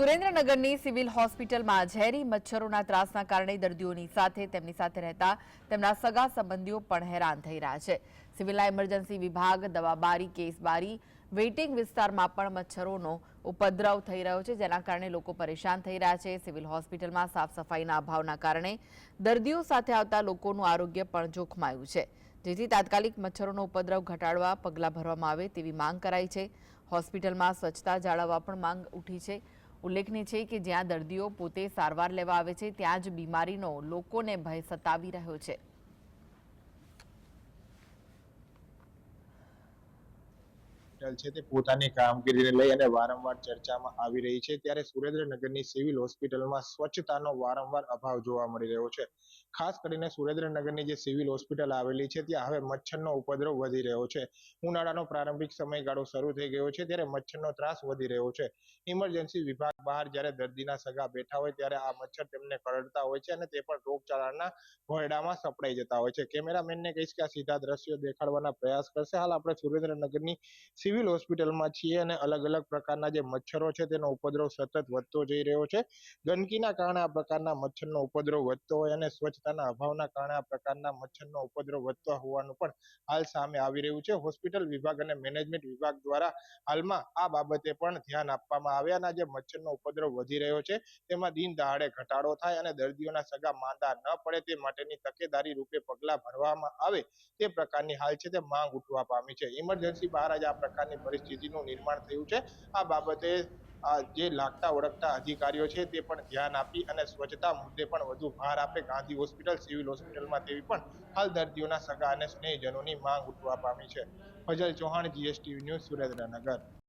સુરેન્દ્રનગરની civil હોસ્પિટલમાં ઝેરી મચ્છરોના ત્રાસના કારણે દર્દીઓની સાથે તેમની સાથે રહેતા તેમના સગા સંબંધીઓ પણ હેરાન થઈ રહ્યા છે. સિવિલના ઇમરજન્સી વિભાગ દવાબારી, કેસબારી, વેઇટિંગ વિસ્તારમાં પણ મચ્છરોનો ઉપદ્રવ થઈ રહ્યો છે, જેના કારણે લોકો પરેશાન થઈ રહ્યા છે. સિવિલ હોસ્પિટલમાં સાફ સફાઈના અભાવના કારણે દર્દીઓ સાથે આવતા લોકોનું આરોગ્ય પણ જોખમાયું છે. જેથી તાત્કાલિક મચ્છરોનો ઉપદ્રવ ઘટાડવા પગલાં ભરવામાં આવે તેવી માંગ કરાઈ છે. હોસ્પિટલમાં સ્વચ્છતા જાળવવા પણ માંગ ઉઠી છે. ઉલ્લેખનીય છે કે જ્યાં દર્દીઓ પોતે સારવાર લેવા આવે છે, ત્યાં જ બીમારીનો લોકોને ભય સતાવી રહ્યો છે. હોસ્પિટલ છે તે પોતાની કામગીરીને લઈ અને વારંવાર ચર્ચામાં આવી રહી છે. ત્યારે સુરેન્દ્રનગરની સિવિલ હોસ્પિટલમાં સ્વચ્છતાનો વારંવાર અભાવ જોવા મળી રહ્યો છે. ખાસ કરીને સુરેન્દ્રનગરની જે સિવિલ હોસ્પિટલ આવેલી છે, ત્યાં હવે મચ્છરનો ઉપદ્રવ વધી રહ્યો છે. ઉનાળાનો પ્રારંભિક સમયગાળો શરૂ થઈ ગયો છે, ત્યારે મચ્છરનો ત્રાસ વધી રહ્યો છે. ઇમરજન્સી વિભાગ બહાર જ્યારે દર્દીના સગા બેઠા હોય, ત્યારે આ મચ્છર તેમને કરડતા હોય છે અને તે પણ રોગચાળાના ભોયડામાં સપડાઈ જતા હોય છે. કેમેરામેનને કહીશ કે આ સીધા દ્રશ્યો દેખાડવાના પ્રયાસ કરશે. હાલ આપણે સુરેન્દ્રનગરની સિવિલ હોસ્પિટલમાં છીએ અને અલગ અલગ પ્રકારના જે મચ્છરો છે તેનો ઉપદ્રવ સતત વધતો જઈ રહ્યો છે. ગંદકીના કારણે આ પ્રકારના મચ્છરનો ઉપદ્રવ વધતો હોય અને સ્વચ્છતાના અભાવના કારણે આ પ્રકારના મચ્છરનો ઉપદ્રવ વધતો હોવાનું પણ હાલ સામે આવી રહ્યું છે. હોસ્પિટલ વિભાગ અને મેનેજમેન્ટ વિભાગ દ્વારા હાલમાં આ બાબતે પણ ધ્યાન આપવામાં આવે અને જે મચ્છરનો ઉપદ્રવ વધી રહ્યો છે તેમાં દિન દહાડે ઘટાડો થાય અને દર્દીઓના સગા માંદા ન પડે તે માટેની તકેદારી રૂપે પગલાં ભરવામાં આવે તે પ્રકારની હાલ છે તે માંગ ઉઠવા પામી છે. ઇમરજન્સી બહાર જ આ પ્રકારની પરિસ્થિતિનું નિર્માણ થયું છે. આ બાબતે જે લાગતા ઓળખતા અધિકારીઓ છે તે પણ ધ્યાન આપી અને સ્વચ્છતા મુદ્દે પણ વધુ ભાર આપે. ગાંધી હોસ્પિટલ, સિવિલ હોસ્પિટલમાં તેવી પણ હાલ દર્દીઓના સગા અને સ્નેહીજનોની માંગ ઉઠવા પામી છે. Fazal Chauhan, GSTV news Surendranagar.